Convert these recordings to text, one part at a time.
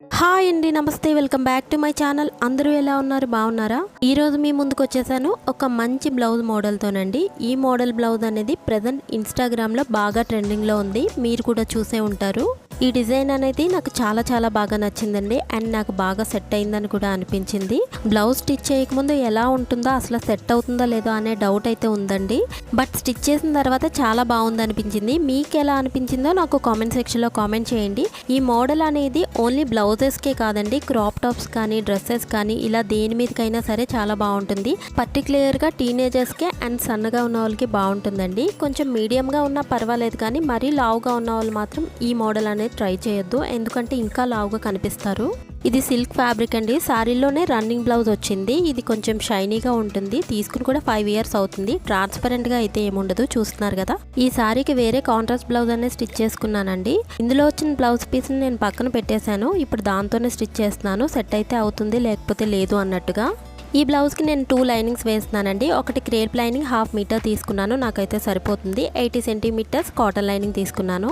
Hi అండి నమస్తే welcome back to my channel. అందరూ ఎలా ఉన్నారు? బాగున్నారా? ఈరోజు మీ ముందుకు వచ్చేసాను ఒక మంచి బ్లౌజ్ మోడల్తోనండి. ఈ మోడల్ బ్లౌజ్ అనేది ప్రజెంట్ ఇన్స్టాగ్రామ్లో బాగా ట్రెండింగ్లో ఉంది. మీరు కూడా చూసే ఉంటారు. ఈ డిజైన్ అనేది నాకు చాలా చాలా బాగా నచ్చిందండి. అండ్ నాకు బాగా సెట్ అయిందని కూడా అనిపించింది. బ్లౌజ్ స్టిచ్ చేయకముందు ఎలా ఉంటుందో అసలు సెట్ అవుతుందో లేదో అనే డౌట్ అయితే ఉందండి. బట్ స్టిచ్ చేసిన తర్వాత చాలా బాగుంది అనిపించింది. మీకు ఎలా అనిపించిందో నాకు కామెంట్ సెక్షన్లో కామెంట్ చేయండి. ఈ మోడల్ అనేది ఓన్లీ బ్లౌజెస్కే కాదండి. క్రాప్ టాప్స్ కానీ డ్రెస్సెస్ కానీ ఇలా దేని మీదకైనా సరే చాలా బాగుంటుంది. పర్టికులర్గా టీనేజర్స్కే అండ్ సన్నగా ఉన్న వాళ్ళకి బాగుంటుందండి. కొంచెం మీడియంగా ఉన్నా పర్వాలేదు కానీ మరీ లావుగా ఉన్న వాళ్ళు మాత్రం ఈ మోడల్ అనేది ట్రై చేయొద్దు. ఎందుకంటే ఇంకా లావుగా కనిపిస్తారు. ఇది సిల్క్ ఫ్యాబ్రిక్ అండి. శారీలోనే రన్నింగ్ బ్లౌజ్ వచ్చింది. ఇది కొంచెం షైనీగా ఉంటుంది. తీసుకుని కూడా ఫైవ్ ఇయర్స్ అవుతుంది. ట్రాన్స్పరెంట్గా అయితే ఏముండదు. చూస్తున్నారు కదా. ఈ శారీకి వేరే కాంట్రాస్ట్ బ్లౌజ్ అనేది స్టిచ్ చేసుకున్నానండి. ఇందులో వచ్చిన బ్లౌజ్ పీస్ని నేను పక్కన పెట్టేశాను. ఇప్పుడు దాంతోనే స్టిచ్ చేస్తున్నాను. సెట్ అయితే అవుతుంది. లేకపోతే లేదు అన్నట్టుగా. ఈ బ్లౌజ్కి నేను టూ లైనింగ్స్ వేస్తున్నానండి. ఒకటి క్రేప్ లైనింగ్ హాఫ్ మీటర్ తీసుకున్నాను. నాకైతే సరిపోతుంది. ఎయిటీ సెంటీమీటర్స్ కాటన్ లైనింగ్ తీసుకున్నాను.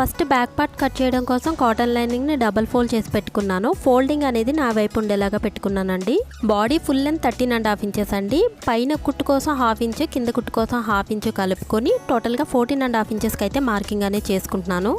ఫస్ట్ బ్యాక్ పార్ట్ కట్ చేయడం కోసం కాటన్ లైనింగ్ని డబల్ ఫోల్డ్ చేసి పెట్టుకున్నాను. ఫోల్డింగ్ అనేది నా వైపు ఉండేలాగా పెట్టుకున్నానండి. Body full length thirteen and half inches అండి. పైన కుట్టు కోసం హాఫ్ ఇంచు కింద కుట్టు కోసం హాఫ్ ఇంచు కలుపుకొని టోటల్గా ఫోర్టీన్ అండ్ హాఫ్ ఇంచెస్కి అయితే మార్కింగ్ అనేది చేసుకుంటున్నాను.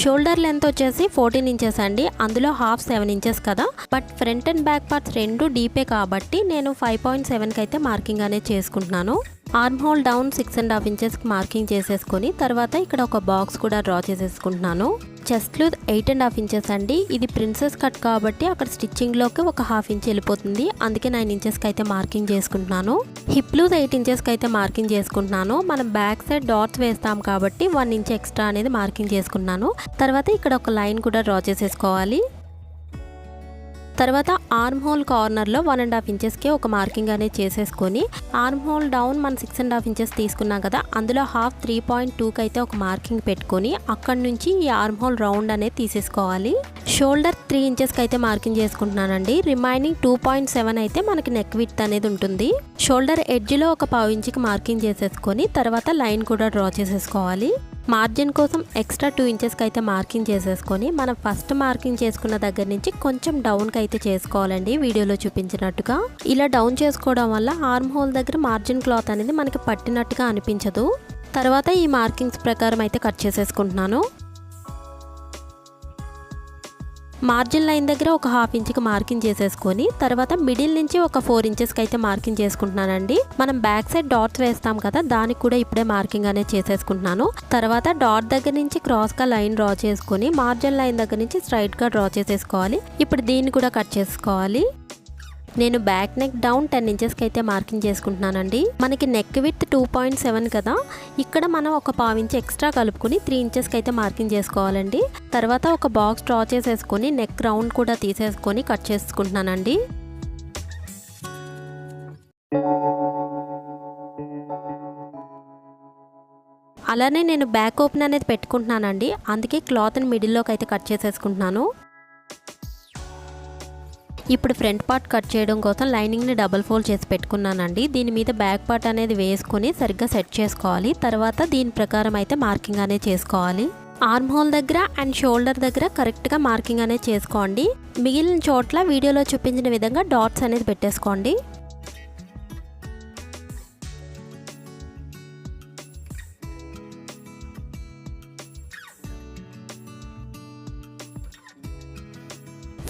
షోల్డర్ లెంత్ వచ్చేసి ఫోర్టీన్ ఇంచెస్ అండి. అందులో హాఫ్ సెవెన్ ఇంచెస్ కదా. But front and back parts రెండు డీపే కాబట్టి నేను ఫైవ్ పాయింట్ సెవెన్కి అయితే మార్కింగ్ అనేది చేసుకుంటున్నాను. Armhole down six and half ఇంచెస్కి మార్కింగ్ చేసేసుకొని తర్వాత ఇక్కడ ఒక బాక్స్ కూడా డ్రా చేసేసుకుంటున్నాను. Chest loose eight and half inches అండి. ఇది ప్రిన్సెస్ కట్ కాబట్టి అక్కడ స్టిచ్చింగ్లోకి ఒక హాఫ్ ఇంచ్ వెళ్ళిపోతుంది. అందుకే నైన్ ఇంచెస్కి అయితే మార్కింగ్ చేసుకుంటున్నాను. హిప్ లూజ్ ఎయిట్ ఇంచెస్కి అయితే మార్కింగ్ చేసుకుంటున్నాను. మనం బ్యాక్ సైడ్ డాట్స్ వేస్తాం కాబట్టి వన్ ఇంచ్ ఎక్స్ట్రా అనేది మార్కింగ్ చేసుకున్నాను. తర్వాత ఇక్కడ ఒక లైన్ కూడా డ్రా చేసేసుకోవాలి. తర్వాత ఆర్మ్ హోల్ కార్నర్లో వన్ అండ్ హాఫ్ ఇంచెస్కి ఒక మార్కింగ్ అనేది చేసేసుకొని ఆర్మ్ హోల్ డౌన్ మనం సిక్స్ అండ్ హాఫ్ ఇంచెస్ తీసుకున్నాం కదా అందులో హాఫ్ త్రీ పాయింట్ టూకి అయితే ఒక మార్కింగ్ పెట్టుకొని అక్కడ నుంచి ఈ ఆర్మ్ హోల్ రౌండ్ అనేది తీసేసుకోవాలి. షోల్డర్ త్రీ ఇంచెస్కి అయితే మార్కింగ్ చేసుకుంటున్నానండి. రిమైనింగ్ టూ పాయింట్ సెవెన్ అయితే మనకి నెక్ విత్ అనేది ఉంటుంది. షోల్డర్ ఎడ్జ్లో ఒక పావు ఇంచుకి మార్కింగ్ చేసేసుకొని తర్వాత లైన్ కూడా డ్రా చేసేసుకోవాలి. మార్జిన్ కోసం ఎక్స్ట్రా టూ ఇంచెస్కి అయితే మార్కింగ్ చేసేసుకొని మనం ఫస్ట్ మార్కింగ్ చేసుకున్న దగ్గర నుంచి కొంచెం డౌన్కి అయితే చేసుకోవాలండి వీడియోలో చూపించినట్టుగా. ఇలా డౌన్ చేసుకోవడం వల్ల ఆర్మ్ హోల్ దగ్గర మార్జిన్ క్లాత్ అనేది మనకి పట్టినట్టుగా అనిపించదు. తర్వాత ఈ మార్కింగ్స్ ప్రకారం అయితే కట్ చేసేసుకుంటున్నాను. మార్జిన్ లైన్ దగ్గర ఒక హాఫ్ ఇంచ్కి మార్కింగ్ చేసేసుకొని తర్వాత మిడిల్ నుంచి ఒక ఫోర్ ఇంచెస్కి అయితే మార్కింగ్ చేసుకుంటున్నానండి. మనం బ్యాక్ సైడ్ డాట్స్ వేస్తాం కదా దానికి కూడా ఇప్పుడే మార్కింగ్ అనేది చేసేసుకుంటున్నాను. తర్వాత డాట్ దగ్గర నుంచి క్రాస్గా లైన్ డ్రా చేసుకొని మార్జిన్ లైన్ దగ్గర నుంచి స్ట్రైట్గా డ్రా చేసేసుకోవాలి. ఇప్పుడు దీన్ని కూడా కట్ చేసుకోవాలి. నేను బ్యాక్ నెక్ డౌన్ టెన్ ఇంచెస్కి అయితే మార్కింగ్ చేసుకుంటున్నానండి. మనకి neck with two point seven కదా ఇక్కడ మనం ఒక పావు ఇంచ్ ఎక్స్ట్రా కలుపుకొని త్రీ ఇంచెస్కి అయితే మార్కింగ్ చేసుకోవాలండి. తర్వాత ఒక బాక్స్ డ్రా చేసేసుకొని నెక్ రౌండ్ కూడా తీసేసుకొని కట్ చేసుకుంటున్నానండి. అలానే నేను బ్యాక్ ఓపెన్ అనేది పెట్టుకుంటున్నానండి. అందుకే క్లాత్ని మిడిల్లోకి అయితే కట్ చేసేసుకుంటున్నాను. ఇప్పుడు ఫ్రంట్ పార్ట్ కట్ చేయడం కోసం లైనింగ్ని డబల్ ఫోల్డ్ చేసి పెట్టుకున్నానండి. దీని మీద బ్యాక్ పార్ట్ అనేది వేసుకొని సరిగ్గా సెట్ చేసుకోవాలి. తర్వాత దీని ప్రకారం అయితే మార్కింగ్ అనేది చేసుకోవాలి. ఆర్మ్ హోల్ దగ్గర అండ్ షోల్డర్ దగ్గర కరెక్ట్గా మార్కింగ్ అనేది చేసుకోండి. మిగిలిన చోట్ల వీడియోలో చూపించిన విధంగా డాట్స్ అనేది పెట్టేసుకోండి.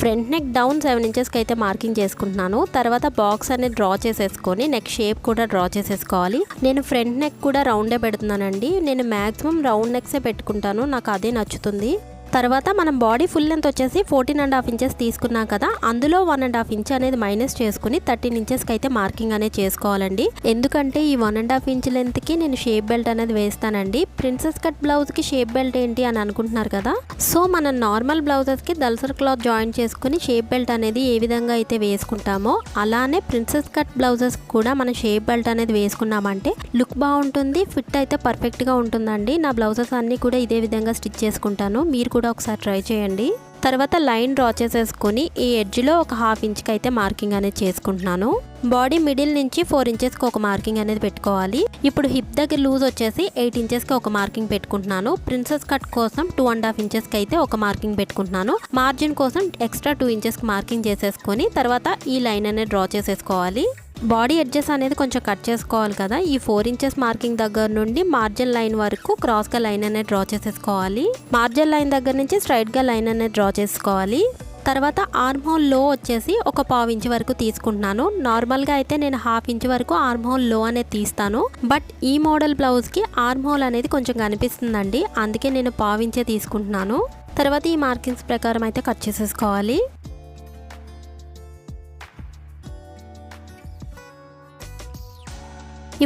ఫ్రంట్ నెక్ డౌన్ సెవెన్ ఇంచెస్కి అయితే మార్కింగ్ చేసుకుంటున్నాను. తర్వాత బాక్స్ అనేది డ్రా చేసేసుకొని నెక్ షేప్ కూడా డ్రా చేసేసుకోవాలి. నేను ఫ్రంట్ నెక్ కూడా రౌండే పెడుతున్నానండి. నేను మ్యాక్సిమం రౌండ్ నెక్సే పెట్టుకుంటాను. నాకు అదే నచ్చుతుంది. తర్వాత మనం బాడీ ఫుల్ లెంత్ వచ్చేసి ఫోర్టీన్ అండ్ హాఫ్ ఇంచెస్ తీసుకున్నాం కదా అందులో వన్ అండ్ హాఫ్ ఇంచ్ అనేది మైనస్ చేసుకుని థర్టీన్ ఇంచెస్కి అయితే మార్కింగ్ అనేది చేసుకోవాలండి. ఎందుకంటే ఈ వన్ అండ్ హాఫ్ ఇంచ్ లెంత్కి నేను షేప్ బెల్ట్ అనేది వేస్తానండి. ప్రిన్సెస్ కట్ బ్లౌజ్కి షేప్ బెల్ట్ ఏంటి అని అనుకుంటున్నారు కదా సో మనం నార్మల్ బ్లౌజెస్కి దల్సర్ క్లాత్ జాయిన్ చేసుకుని షేప్ బెల్ట్ అనేది ఏ విధంగా అయితే వేసుకుంటామో అలానే ప్రిన్సెస్ కట్ బ్లౌజెస్ కూడా మనం షేప్ బెల్ట్ అనేది వేసుకున్నామంటే లుక్ బాగుంటుంది ఫిట్ అయితే పర్ఫెక్ట్గా ఉంటుందండి. నా బ్లౌజెస్ అన్నీ కూడా ఇదే విధంగా స్టిచ్ చేసుకుంటాను. మీరు కూడా ఒకసారి ట్రై చేయండి. తర్వాత లైన్ డ్రా చేసేసుకొని ఈ ఎడ్జ్లో ఒక హాఫ్ ఇంచ్కి అయితే మార్కింగ్ అనేది చేసుకుంటున్నాను. బాడీ మిడిల్ నుంచి ఫోర్ ఇంచెస్కి ఒక మార్కింగ్ అనేది పెట్టుకోవాలి. ఇప్పుడు హిప్ దగ్గర లూజ్ వచ్చేసి ఎయిట్ ఇంచెస్కి ఒక మార్కింగ్ పెట్టుకుంటున్నాను. ప్రిన్సెస్ కట్ కోసం టూ అండ్ హాఫ్ ఇంచెస్కి అయితే ఒక మార్కింగ్ పెట్టుకుంటున్నాను. మార్జిన్ కోసం ఎక్స్ట్రా టూ ఇంచెస్కి మార్కింగ్ చేసేసుకొని తర్వాత ఈ లైన్ అనేది డ్రా చేసేసుకోవాలి. బాడీ ఎడ్జెస్ అనేది కొంచెం కట్ చేసుకోవాలి కదా. ఈ ఫోర్ ఇంచెస్ మార్కింగ్ దగ్గర నుండి మార్జిన్ లైన్ వరకు క్రాస్గా లైన్ అనేది డ్రా చేసేసుకోవాలి. మార్జిన్ లైన్ దగ్గర నుంచి స్ట్రైట్గా లైన్ అనేది డ్రా చేసుకోవాలి. తర్వాత ఆర్మ్ హోల్లో వచ్చేసి ఒక పావు ఇంచ్ వరకు తీసుకుంటున్నాను. నార్మల్గా అయితే నేను హాఫ్ ఇంచ్ వరకు ఆర్మ్ హోల్లో అనేది తీస్తాను. బట్ ఈ మోడల్ బ్లౌజ్కి ఆర్మ్ హోల్ అనేది కొంచెం కనిపిస్తుందండి. అందుకే నేను పావు ఇంచే తీసుకుంటున్నాను. తర్వాత ఈ మార్కింగ్స్ ప్రకారం అయితే కట్ చేసేసుకోవాలి.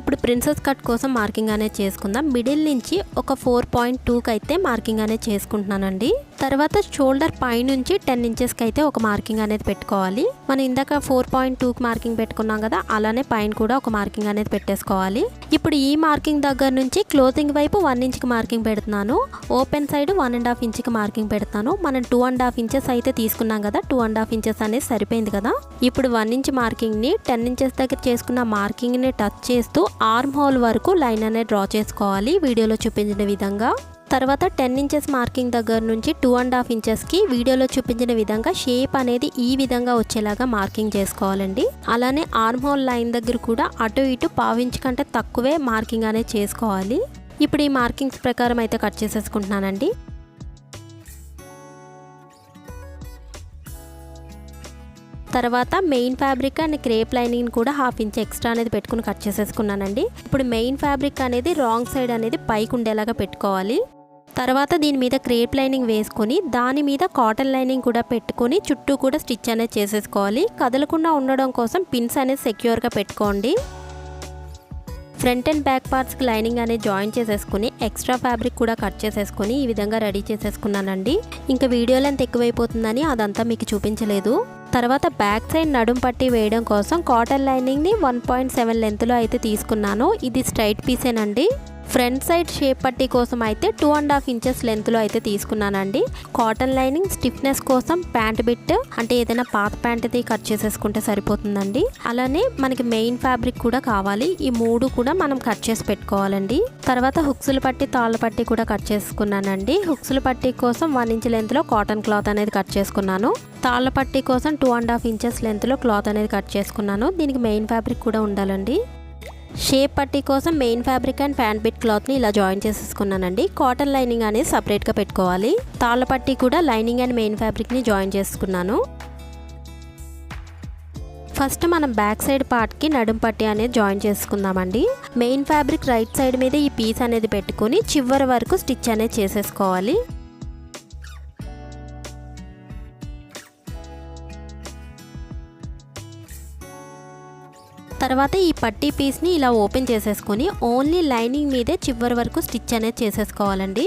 ఇప్పుడు ప్రిన్సెస్ కట్ కోసం మార్కింగ్ అనేది చేసుకుందాం. మిడిల్ నుంచి ఒక ఫోర్ పాయింట్ టూకి అయితే మార్కింగ్ అనేది చేసుకుంటున్నానండి. తర్వాత షోల్డర్ పై నుంచి టెన్ ఇంచెస్కి అయితే ఒక మార్కింగ్ అనేది పెట్టుకోవాలి. మనం ఇందాక ఫోర్ పాయింట్ టూకి మార్కింగ్ పెట్టుకున్నాం కదా అలానే పైన కూడా ఒక మార్కింగ్ అనేది పెట్టేసుకోవాలి. ఇప్పుడు ఈ మార్కింగ్ దగ్గర నుంచి క్లోతింగ్ వైపు వన్ ఇంచ్కి మార్కింగ్ పెడుతున్నాను. Open side one and half ఇంచ్కి marking పెడతాను మనం టూ అండ్ హాఫ్ ఇంచెస్ అయితే తీసుకున్నాం కదా టూ అండ్ హాఫ్ ఇంచెస్ అనేది సరిపోయింది కదా. ఇప్పుడు వన్ ఇంచ్ మార్కింగ్ని టెన్ ఇంచెస్ దగ్గర చేసుకున్న మార్కింగ్ని టచ్ చేస్తూ ఆర్మ్ హోల్ వరకు లైన్ అనేది డ్రా చేసుకోవాలి. వీడియోలో చూపించిన విధంగా. తర్వాత టెన్ ఇంచెస్ మార్కింగ్ దగ్గర నుంచి టూ అండ్ హాఫ్ ఇంచెస్కి వీడియోలో చూపించిన విధంగా షేప్ అనేది ఈ విధంగా వచ్చేలాగా మార్కింగ్ చేసుకోవాలండి. అలానే ఆర్మ్ హోల్ లైన్ దగ్గర కూడా అటు ఇటు పావించ్ కంటే తక్కువే మార్కింగ్ అనేది చేసుకోవాలి. ఇప్పుడు ఈ మార్కింగ్స్ ప్రకారం అయితే కట్ చేసేసుకుంటున్నానండి. తర్వాత main fabric and crepe lining కూడా హాఫ్ ఇంచ్ ఎక్స్ట్రా అనేది పెట్టుకుని కట్ చేసేసుకున్నానండి. ఇప్పుడు మెయిన్ ఫ్యాబ్రిక్ అనేది రాంగ్ సైడ్ అనేది పైకి ఉండేలాగా పెట్టుకోవాలి. తర్వాత దీని మీద క్రేప్ లైనింగ్ వేసుకొని దాని మీద కాటన్ లైనింగ్ కూడా పెట్టుకొని చుట్టూ కూడా స్టిచ్ అనేది చేసేసుకోవాలి. కదలకుండా ఉండడం కోసం పిన్స్ అనేది సెక్యూర్గా పెట్టుకోండి. ఫ్రంట్ అండ్ బ్యాక్ పార్ట్స్కి లైనింగ్ అనేది జాయిన్ చేసేసుకుని ఎక్స్ట్రా ఫ్యాబ్రిక్ కూడా కట్ చేసేసుకొని ఈ విధంగా రెడీ చేసేసుకున్నానండి. ఇంకా వీడియో లెంత్ ఎక్కువైపోతుందని అదంతా మీకు చూపించలేదు. తర్వాత బ్యాక్ సైడ్ నడుం పట్టి వేయడం కోసం కాటన్ లైనింగ్ని వన్ పాయింట్ సెవెన్ లెంత్లో అయితే తీసుకున్నాను. ఇది స్ట్రైట్ పీసేనండి. ఫ్రంట్ సైడ్ షేప్ పట్టీ కోసం అయితే టూ అండ్ హాఫ్ ఇంచెస్ లెంత్లో అయితే తీసుకున్నానండి. కాటన్ లైనింగ్ స్టిఫ్నెస్ కోసం ప్యాంట్ బిట్ అంటే ఏదైనా పాత ప్యాంట్ది కట్ చేసేసుకుంటే సరిపోతుందండి. అలానే మనకి మెయిన్ ఫ్యాబ్రిక్ కూడా కావాలి. ఈ మూడు కూడా మనం కట్ చేసి పెట్టుకోవాలండి. తర్వాత హుక్సులు పట్టి తాళ్ళ పట్టి కూడా కట్ చేసుకున్నానండి. హుక్సులు పట్టి కోసం వన్ ఇంచ్ లెంత్లో కాటన్ క్లాత్ అనేది కట్ చేసుకున్నాను. తాళ్ళ పట్టి కోసం టూ అండ్ హాఫ్ ఇంచెస్ లెంత్లో క్లాత్ అనేది కట్ చేసుకున్నాను. దీనికి మెయిన్ ఫ్యాబ్రిక్ కూడా ఉండాలండి. షేప్ పట్టీ కోసం main fabric and pant bit క్లాత్ని ఇలా జాయిన్ చేసేసుకున్నానండి. కాటన్ లైనింగ్ అనేది సపరేట్గా పెట్టుకోవాలి. తాళ్ళ పట్టీ కూడా లైనింగ్ అండ్ మెయిన్ ఫ్యాబ్రిక్ని జాయిన్ చేసుకున్నాను. ఫస్ట్ మనం బ్యాక్ సైడ్ పార్ట్కి నడుం పట్టి అనేది జాయిన్ చేసుకుందామండి. మెయిన్ ఫ్యాబ్రిక్ రైట్ సైడ్ మీద ఈ పీస్ అనేది పెట్టుకొని చివరి వరకు స్టిచ్ అనేది చేసేసుకోవాలి. తర్వాత ఈ పట్టీ పీస్ని ఇలా ఓపెన్ చేసేసుకొని ఓన్లీ లైనింగ్ మీదే చివరి వరకు స్టిచ్ అనేది చేసేసుకోవాలండి.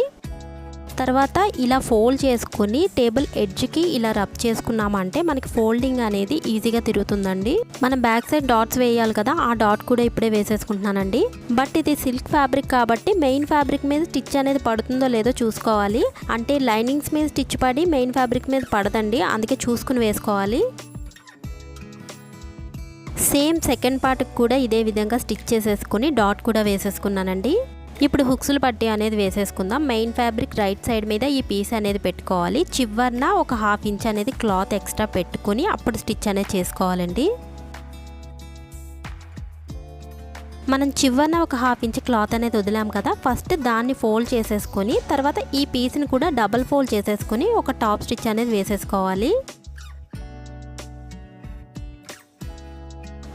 తర్వాత ఇలా ఫోల్డ్ చేసుకుని టేబుల్ ఎడ్జ్కి ఇలా రబ్ చేసుకున్నామంటే మనకి ఫోల్డింగ్ అనేది ఈజీగా తిరుగుతుందండి. మనం బ్యాక్ సైడ్ డాట్స్ వేయాలి కదా ఆ డాట్ కూడా ఇప్పుడే వేసేసుకుంటున్నానండి. బట్ ఇది సిల్క్ ఫ్యాబ్రిక్ కాబట్టి మెయిన్ ఫ్యాబ్రిక్ మీద స్టిచ్ అనేది పడుతుందో లేదో చూసుకోవాలి. అంటే లైనింగ్స్ మీద స్టిచ్ పడి మెయిన్ ఫ్యాబ్రిక్ మీద పడదండి అందుకే చూసుకుని వేసుకోవాలి. సేమ్ సెకండ్ పార్ట్కి కూడా ఇదే విధంగా స్టిచ్ చేసేసుకుని డాట్ కూడా వేసేసుకున్నానండి. ఇప్పుడు హుక్స్లు పట్టి అనేది వేసేసుకుందాం. మెయిన్ ఫ్యాబ్రిక్ రైట్ సైడ్ మీద ఈ పీస్ అనేది పెట్టుకోవాలి. చివరిన ఒక హాఫ్ ఇంచ్ అనేది క్లాత్ ఎక్స్ట్రా పెట్టుకొని అప్పుడు స్టిచ్ అనేది చేసుకోవాలండి. మనం చివరిన ఒక హాఫ్ ఇంచ్ క్లాత్ అనేది వదిలాం కదా ఫస్ట్ దాన్ని ఫోల్డ్ చేసేసుకొని తర్వాత ఈ పీస్ని కూడా డబల్ ఫోల్డ్ చేసేసుకొని ఒక టాప్ స్టిచ్ అనేది వేసేసుకోవాలి.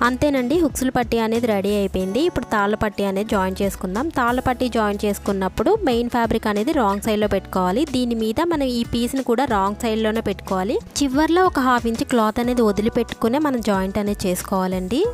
అంతేనండి హుక్స్ల పట్టీ అనేది రెడీ అయిపోయింది. ఇప్పుడు తాళ్ళ పట్టీ అనేది జాయిన్ చేసుకుందాం. తాళ్ళ పట్టీ జాయిన్ చేసుకున్నప్పుడు మెయిన్ ఫ్యాబ్రిక్ అనేది రాంగ్ సైడ్లో పెట్టుకోవాలి. దీని మీద మనం ఈ పీస్ని కూడా రాంగ్ సైడ్లోనే పెట్టుకోవాలి. చివర్లో ఒక హాఫ్ ఇంచ్ క్లాత్ అనేది వదిలిపెట్టుకునే మనం జాయింట్ అనేది చేసుకోవాలండి.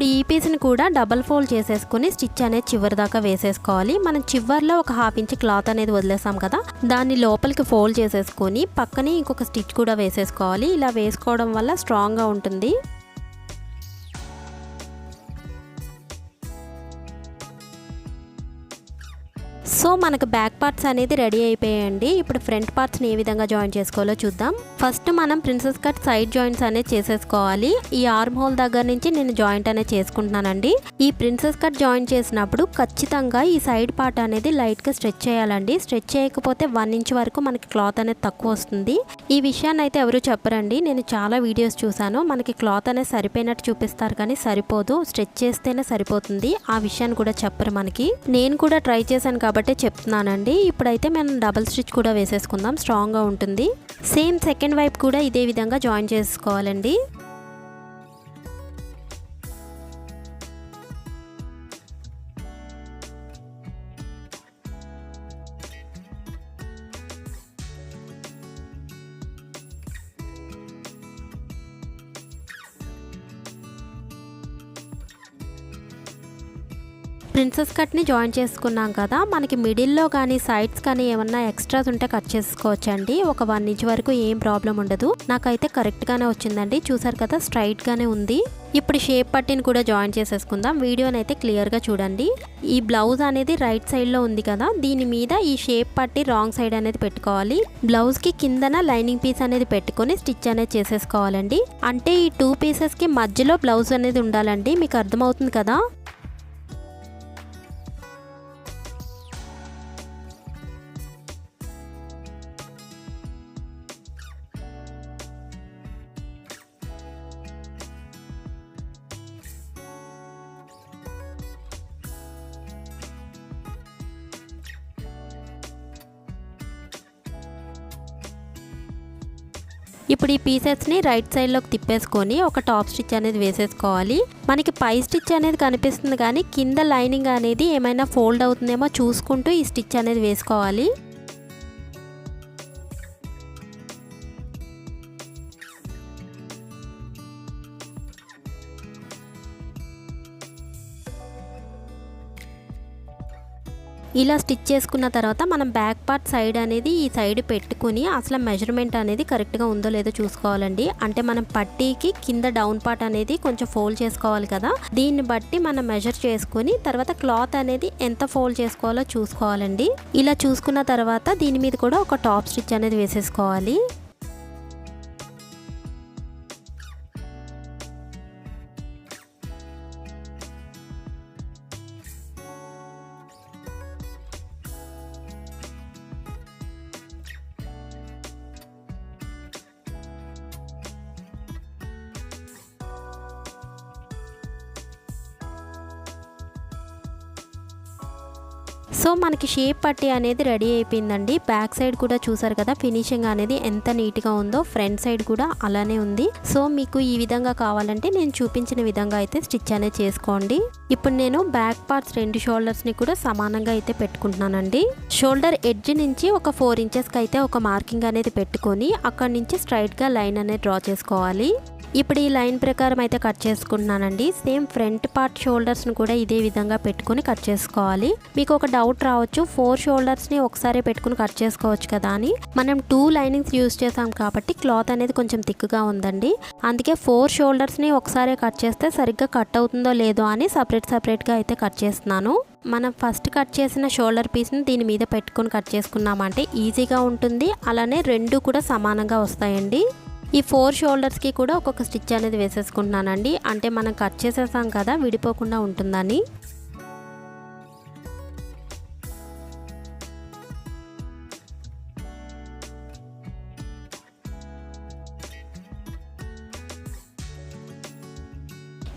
ఇప్పుడు ఈ పీస్ని కూడా డబల్ ఫోల్డ్ చేసేసుకుని స్టిచ్ అనేది చివరి దాకా వేసేసుకోవాలి. మనం చివర్లో ఒక హాఫ్ ఇంచ్ క్లాత్ అనేది వదిలేసాం కదా దాన్ని లోపలికి ఫోల్డ్ చేసేసుకొని పక్కనే ఇంకొక స్టిచ్ కూడా వేసేసుకోవాలి. ఇలా వేసుకోవడం వల్ల స్ట్రాంగ్గా ఉంటుంది. సో మనకు బ్యాక్ పార్ట్స్ అనేది రెడీ అయిపోయాయండి. ఇప్పుడు ఫ్రంట్ పార్ట్స్ని ఏ విధంగా జాయిన్ చేసుకోవాలో చూద్దాం. ఫస్ట్ మనం ప్రిన్సెస్ కట్ సైడ్ జాయింట్స్ అనేది చేసేసుకోవాలి. ఈ ఆర్మ్ హోల్ దగ్గర నుంచి నేను జాయింట్ అనేది చేసుకుంటున్నానండి. ఈ ప్రిన్సెస్ కట్ జాయిన్ చేసినప్పుడు ఖచ్చితంగా ఈ సైడ్ పార్ట్ అనేది లైట్గా స్ట్రెచ్ చేయాలండి. స్ట్రెచ్ చేయకపోతే వన్ ఇంచ్ వరకు మనకి క్లాత్ అనేది తక్కువ వస్తుంది. ఈ విషయాన్ని అయితే ఎవరు చెప్పరండి. నేను చాలా వీడియోస్ చూశాను. మనకి క్లాత్ అనేది సరిపోయినట్టు చూపిస్తారు కానీ సరిపోదు. స్ట్రెచ్ చేస్తేనే సరిపోతుంది. ఆ విషయాన్ని కూడా చెప్పరు మనకి. నేను కూడా ట్రై చేశాను కాబట్టి చెప్తున్నానండి. ఇప్పుడైతే మనం డబల్ స్టిచ్ కూడా వేసేసుకుందాం. స్ట్రాంగ్గా ఉంటుంది. సేమ్ సెకండ్ వైపు కూడా ఇదే విధంగా జాయిన్ చేసుకోవాలండి. ప్రిన్సెస్ కట్ని జాయిన్ చేసుకున్నాం కదా మనకి మిడిల్లో కానీ సైడ్స్ కానీ ఏమన్నా ఎక్స్ట్రాస్ ఉంటే కట్ చేసుకోవచ్చండి. ఒక వన్ ఇంచ్ వరకు ఏం ప్రాబ్లం ఉండదు. నాకైతే కరెక్ట్గానే వచ్చిందండి. చూసారు కదా స్ట్రైట్గానే ఉంది. ఇప్పుడు షేప్ పట్టిని కూడా జాయిన్ చేసేసుకుందాం. వీడియోని అయితే క్లియర్గా చూడండి. ఈ బ్లౌజ్ అనేది రైట్ సైడ్లో ఉంది కదా దీని మీద ఈ షేప్ పట్టి రాంగ్ సైడ్ అనేది పెట్టుకోవాలి. బ్లౌజ్కి కిందన లైనింగ్ పీస్ అనేది పెట్టుకొని స్టిచ్ అనేది చేసేసుకోవాలండి. అంటే ఈ టూ పీసెస్కి మధ్యలో బ్లౌజ్ అనేది ఉండాలండి. మీకు అర్థమవుతుంది కదా? ఇప్పుడు ఈ పీసెస్ని రైట్ సైడ్లోకి తిప్పేసుకొని ఒక టాప్ స్టిచ్ అనేది వేసేసుకోవాలి. మనకి పై స్టిచ్ అనేది కనిపిస్తుంది కానీ కింద లైనింగ్ అనేది ఏమైనా ఫోల్డ్ అవుతుందేమో చూసుకుంటూ ఈ స్టిచ్ అనేది వేసుకోవాలి. ఇలా స్టిచ్ చేసుకున్న తర్వాత మనం బ్యాక్ పార్ట్ సైడ్ అనేది ఈ సైడ్ పెట్టుకుని అసలు మెజర్మెంట్ అనేది కరెక్ట్గా ఉందో లేదో చూసుకోవాలండి. అంటే మనం పట్టీకి కింద డౌన్ పార్ట్ అనేది కొంచెం ఫోల్డ్ చేసుకోవాలి కదా. దీన్ని బట్టి మనం మెజర్ చేసుకుని తర్వాత క్లాత్ అనేది ఎంత ఫోల్డ్ చేసుకోవాలో చూసుకోవాలండి. ఇలా చూసుకున్న తర్వాత దీని మీద కూడా ఒక టాప్ స్టిచ్ అనేది వేసేసుకోవాలి. షేప్ పట్టి అనేది రెడీ అయిపోయిందండి. బ్యాక్ సైడ్ కూడా చూసారు కదా ఫినిషింగ్ అనేది ఎంత నీట్గా ఉందో ఫ్రంట్ సైడ్ కూడా అలానే ఉంది. సో మీకు ఈ విధంగా కావాలంటే నేను చూపించిన విధంగా అయితే స్టిచ్ అనేది చేసుకోండి. ఇప్పుడు నేను బ్యాక్ పార్ట్స్ రెండు షోల్డర్స్ని కూడా సమానంగా అయితే పెట్టుకుంటున్నానండి. షోల్డర్ ఎడ్జ్ నుంచి ఒక ఫోర్ ఇంచెస్కి అయితే ఒక మార్కింగ్ అనేది పెట్టుకొని అక్కడి నుంచి స్ట్రైట్గా లైన్ అనేది డ్రా చేసుకోవాలి. ఇప్పుడు ఈ లైన్ ప్రకారం అయితే కట్ చేసుకుంటున్నానండి. సేమ్ ఫ్రంట్ పార్ట్ షోల్డర్స్ని కూడా ఇదే విధంగా పెట్టుకుని కట్ చేసుకోవాలి. మీకు ఒక డౌట్ రావచ్చు. ఫోర్ షోల్డర్స్ని ఒకసారి పెట్టుకుని కట్ చేసుకోవచ్చు కదా అని. మనం టూ లైనింగ్స్ యూజ్ చేసాం కాబట్టి క్లాత్ అనేది కొంచెం థిక్గా ఉందండి. అందుకే ఫోర్ షోల్డర్స్ని ఒకసారి కట్ చేస్తే సరిగ్గా కట్ అవుతుందో లేదో అని సపరేట్ సపరేట్గా అయితే కట్ చేస్తున్నాను. మనం ఫస్ట్ కట్ చేసిన షోల్డర్ పీస్ని దీని మీద పెట్టుకొని కట్ చేసుకున్నామంటే ఈజీగా ఉంటుంది. అలానే రెండు కూడా సమానంగా వస్తాయండి. ఈ ఫోర్ షోల్డర్స్కి కూడా ఒక్కొక్క స్టిచ్ అనేది వేసేసుకుంటున్నానండి. అంటే మనం కట్ చేసేసాం కదా విడిపోకుండా ఉంటుందని.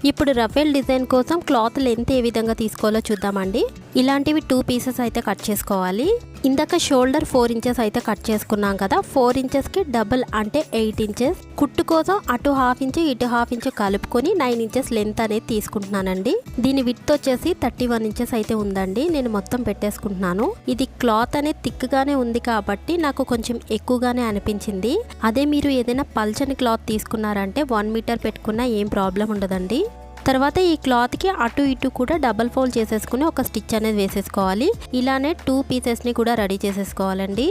ఇప్పుడు రఫేల్ డిజైన్ కోసం క్లాత్ లెంత్ ఏ విధంగా తీసుకోవాలో చూద్దామండి. ఇలాంటివి టూ పీసెస్ అయితే కట్ చేసుకోవాలి. ఇందాక షోల్డర్ ఫోర్ ఇంచెస్ అయితే కట్ చేసుకున్నాం కదా ఫోర్ ఇంచెస్కి డబుల్ అంటే ఎయిట్ ఇంచెస్. కుట్టు కోసం అటు హాఫ్ ఇంచు ఇటు హాఫ్ ఇంచు కలుపుకొని నైన్ ఇంచెస్ లెంత్ అనేది తీసుకుంటున్నానండి. దీని విత్ వచ్చేసి థర్టీ వన్ ఇంచెస్ అయితే ఉందండి. నేను మొత్తం పెట్టేసుకుంటున్నాను. ఇది క్లాత్ అనేది థిక్గానే ఉంది కాబట్టి నాకు కొంచెం ఎక్కువగానే అనిపించింది. అదే మీరు ఏదైనా పల్చని క్లాత్ తీసుకున్నారంటే వన్ మీటర్ పెట్టుకున్నా ఏం ప్రాబ్లం ఉండదండి. తర్వాత ఈ క్లాత్కి అటు ఇటు కూడా డబల్ ఫోల్డ్ చేసేసుకుని ఒక స్టిచ్ అనేది వేసేసుకోవాలి. ఇలానే టూ పీసెస్ని కూడా రెడీ చేసేసుకోవాలండి.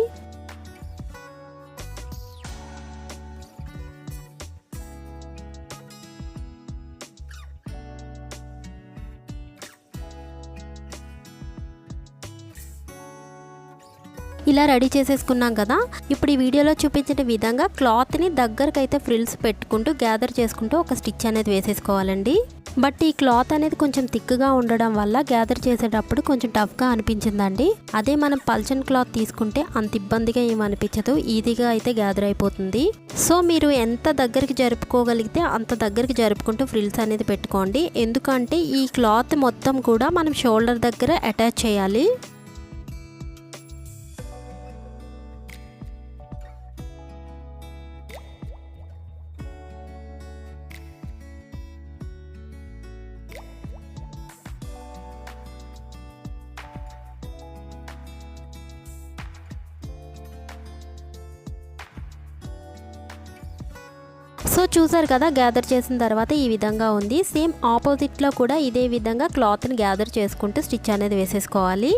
ఇలా రెడీ చేసేసుకున్నాం కదా. ఇప్పుడు ఈ వీడియోలో చూపించిన విధంగా క్లాత్ని దగ్గరకైతే ఫ్రిల్స్ పెట్టుకుంటూ గ్యాదర్ చేసుకుంటూ ఒక స్టిచ్ అనేది వేసేసుకోవాలండి. బట్ ఈ క్లాత్ అనేది కొంచెం థిక్గా ఉండడం వల్ల గ్యాదర్ చేసేటప్పుడు కొంచెం టఫ్గా అనిపించిందండి. అదే మనం పల్చన్ క్లాత్ తీసుకుంటే అంత ఇబ్బందిగా ఏమనిపించదు ఈజీగా అయితే గ్యాదర్ అయిపోతుంది. సో మీరు ఎంత దగ్గరికి జరుపుకోగలిగితే అంత దగ్గరికి జరుపుకుంటూ ఫ్రిల్స్ అనేది పెట్టుకోండి. ఎందుకంటే ఈ క్లాత్ మొత్తం కూడా మనం షోల్డర్ దగ్గర అటాచ్ చేయాలి. సో చూసారు కదా గ్యాదర్ చేసిన తర్వాత ఈ విధంగా ఉంది. సేమ్ ఆపోజిట్లో కూడా ఇదే విధంగా క్లాత్ని గ్యాదర్ చేసుకుంటూ స్టిచ్ అనేది వేసేసుకోవాలి.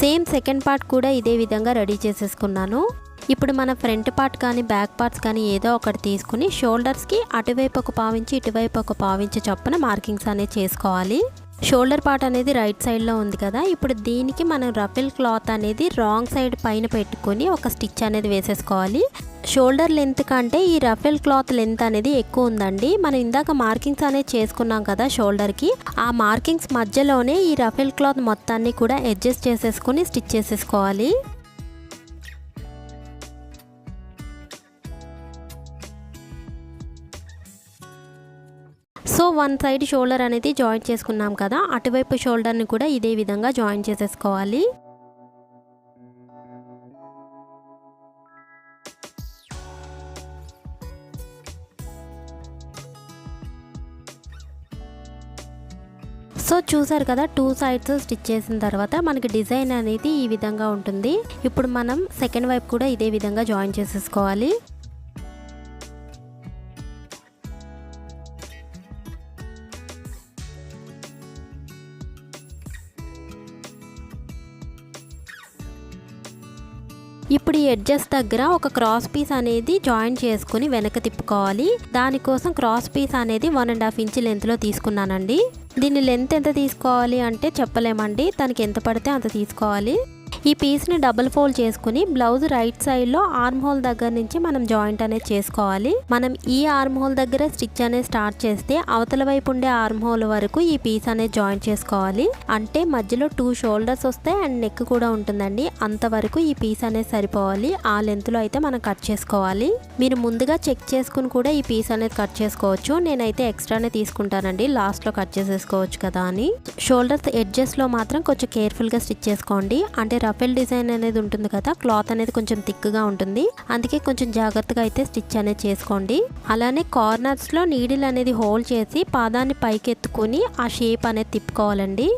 సేమ్ సెకండ్ పార్ట్ కూడా ఇదే విధంగా రెడీ చేసేసుకున్నాను. ఇప్పుడు మన ఫ్రంట్ పార్ట్ కానీ బ్యాక్ పార్ట్స్ కానీ ఏదో ఒకటి తీసుకుని షోల్డర్స్కి అటువైపు ఒక పావించి ఇటువైపు ఒక పావించి చొప్పున మార్కింగ్స్ అనేది చేసుకోవాలి. షోల్డర్ పార్ట్ అనేది రైట్ సైడ్లో ఉంది కదా. ఇప్పుడు దీనికి మనం రఫెల్ క్లాత్ అనేది రాంగ్ సైడ్ పైన పెట్టుకొని ఒక స్టిచ్ అనేది వేసేసుకోవాలి. షోల్డర్ లెంత్ కంటే ఈ రఫెల్ క్లాత్ లెంత్ అనేది ఎక్కువ ఉందండి. మనం ఇందాక మార్కింగ్స్ అనేది చేసుకున్నాం కదా షోల్డర్కి. ఆ మార్కింగ్స్ మధ్యలోనే ఈ రఫెల్ క్లాత్ మొత్తాన్ని కూడా అడ్జస్ట్ చేసేసుకుని స్టిచ్ చేసేసుకోవాలి. సో వన్ సైడ్ షోల్డర్ అనేది జాయింట్ చేసుకున్నాం కదా అటువైపు షోల్డర్ని కూడా ఇదే విధంగా జాయిన్ చేసేసుకోవాలి. సో చూసారు కదా టూ సైడ్స్ స్టిచ్ చేసిన తర్వాత మనకి డిజైన్ అనేది ఈ విధంగా ఉంటుంది. ఇప్పుడు మనం సెకండ్ వైపు కూడా ఇదే విధంగా జాయిన్ చేసేసుకోవాలి. ఎడ్జెస్ దగ్గర ఒక క్రాస్ పీస్ అనేది జాయిన్ చేసుకుని వెనక తిప్పుకోవాలి. దానికోసం క్రాస్ పీస్ అనేది వన్ అండ్ హాఫ్ ఇంచ్ లెంత్లో తీసుకున్నానండి. దీని లెంత్ ఎంత తీసుకోవాలి అంటే చెప్పలేమండి. తనకి ఎంత పడితే అంత తీసుకోవాలి. ఈ పీస్ని డబుల్ ఫోల్డ్ చేసుకుని బ్లౌజ్ రైట్ సైడ్లో ఆర్మ్ హోల్ దగ్గర నుంచి మనం జాయింట్ అనేది చేసుకోవాలి. మనం ఈ ఆర్మ్ హోల్ దగ్గర స్టిచ్ అనేది స్టార్ట్ చేస్తే అవతల వైపు ఉండే ఆర్మ్ హోల్ వరకు ఈ పీస్ అనేది జాయింట్ చేసుకోవాలి. అంటే మధ్యలో టూ షోల్డర్స్ వస్తాయి అండ్ నెక్ కూడా ఉంటుందండి. అంతవరకు ఈ పీస్ అనేది సరిపోవాలి. ఆ లెంత్లో అయితే మనం కట్ చేసుకోవాలి. మీరు ముందుగా చెక్ చేసుకుని కూడా ఈ పీస్ అనేది కట్ చేసుకోవచ్చు. నేనైతే ఎక్స్ట్రానే తీసుకుంటానండి. లాస్ట్లో కట్ చేసేసుకోవచ్చు కదా అని. షోల్డర్స్ ఎడ్జెస్లో మాత్రం కొంచెం కేర్ఫుల్గా స్టిచ్ చేసుకోండి. అంటే రఫెల్ డిజైన్ అనేది ఉంటుంది కదా క్లాత్ అనేది కొంచెం థిక్గా ఉంటుంది. అందుకే కొంచెం జాగ్రత్తగా అయితే స్టిచ్ అనేది చేసుకోండి. అలానే కార్నర్స్లో నీడిల్ అనేది హోల్డ్ చేసి పాదాన్ని పైకి ఎత్తుకొని ఆ షేప్ అనేది తిప్పుకోవాలండి.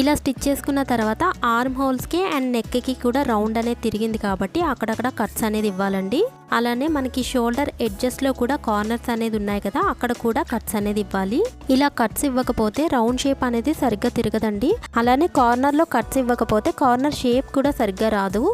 ఇలా స్టిచ్ చేసుకున్న తర్వాత ఆర్మ్ హోల్స్కి అండ్ నెక్కి కూడా రౌండ్ అనేది తిరిగింది కాబట్టి అక్కడక్కడ కట్స్ అనేది ఇవ్వాలండి. అలానే మనకి షోల్డర్ ఎడ్జస్ట్లో కూడా కార్నర్స్ అనేది ఉన్నాయి కదా అక్కడ కూడా కట్స్ అనేది ఇవ్వాలి. ఇలా కట్స్ ఇవ్వకపోతే రౌండ్ షేప్ అనేది సరిగ్గా తిరగదండి. అలానే కార్నర్లో కట్స్ ఇవ్వకపోతే కార్నర్ షేప్ కూడా సరిగ్గా రాదు.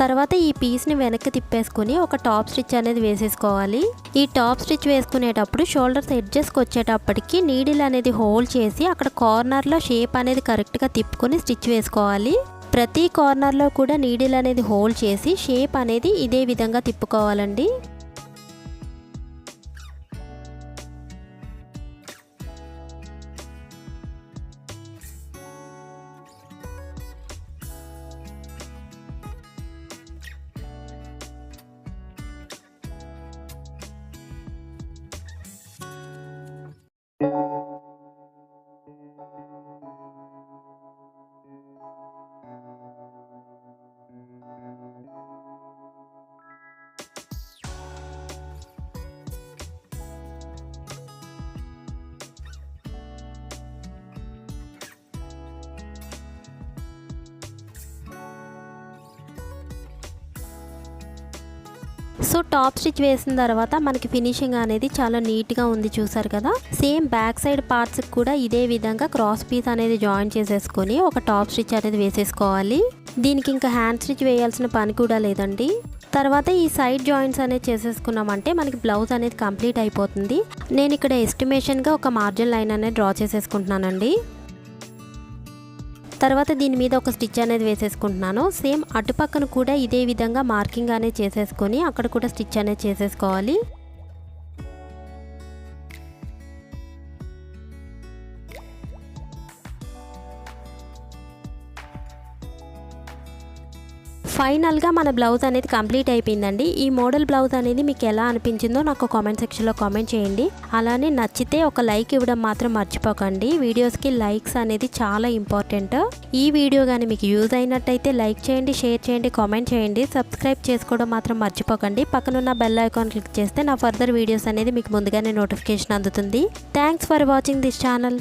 తర్వాత ఈ పీస్ని వెనక్కి తిప్పేసుకుని ఒక టాప్ స్టిచ్ అనేది వేసేసుకోవాలి. ఈ టాప్ స్టిచ్ వేసుకునేటప్పుడు షోల్డర్స్ ఎడ్జెస్కి వచ్చేటప్పటికి నీడిల్ అనేది హోల్డ్ చేసి అక్కడ కార్నర్లో షేప్ అనేది కరెక్ట్గా తిప్పుకొని స్టిచ్ వేసుకోవాలి. ప్రతి కార్నర్లో కూడా నీడిల్ అనేది హోల్డ్ చేసి షేప్ అనేది ఇదే విధంగా తిప్పుకోవాలండి. సో టాప్ స్టిచ్ వేసిన తర్వాత మనకి ఫినిషింగ్ అనేది చాలా నీట్గా ఉంది చూసారు కదా. సేమ్ బ్యాక్ సైడ్ పార్ట్స్కి కూడా ఇదే విధంగా క్రాస్ పీస్ అనేది జాయిన్ చేసేసుకొని ఒక టాప్ స్టిచ్ అనేది వేసేసుకోవాలి. దీనికి ఇంకా హ్యాండ్ స్టిచ్ వేయాల్సిన పని కూడా లేదండి. తర్వాత ఈ సైడ్ జాయింట్స్ అనేది చేసేసుకున్నామంటే మనకి బ్లౌజ్ అనేది కంప్లీట్ అయిపోతుంది. నేను ఇక్కడ ఎస్టిమేషన్గా ఒక మార్జిన్ లైన్ అనేది డ్రా చేసేసుకుంటున్నానండి. తర్వాత దీని మీద ఒక స్టిచ్ అనేది వేసేసుకుంటున్నాను. సేమ్ అటుపక్కన కూడా ఇదే విధంగా మార్కింగ్ అనేది చేసేసుకొని అక్కడ కూడా స్టిచ్ అనేది చేసేసుకోవాలి. ఫైనల్గా మన బ్లౌజ్ అనేది కంప్లీట్ అయిపోయిందండి. ఈ మోడల్ బ్లౌజ్ అనేది మీకు ఎలా అనిపించిందో నాకు కామెంట్ సెక్షన్లో కామెంట్ చేయండి. అలానే నచ్చితే ఒక లైక్ ఇవ్వడం మాత్రం మర్చిపోకండి. వీడియోస్కి లైక్స్ అనేది చాలా ఇంపార్టెంట్. ఈ వీడియో కానీ మీకు యూజ్ అయినట్టయితే లైక్ చేయండి షేర్ చేయండి కామెంట్ చేయండి. సబ్స్క్రైబ్ చేసుకోవడం మాత్రం మర్చిపోకండి. పక్కనున్న బెల్ ఐకాన్ క్లిక్ చేస్తే నా ఫర్దర్ వీడియోస్ అనేది మీకు ముందుగానే నోటిఫికేషన్ అందుతుంది. Thanks for watching this channel.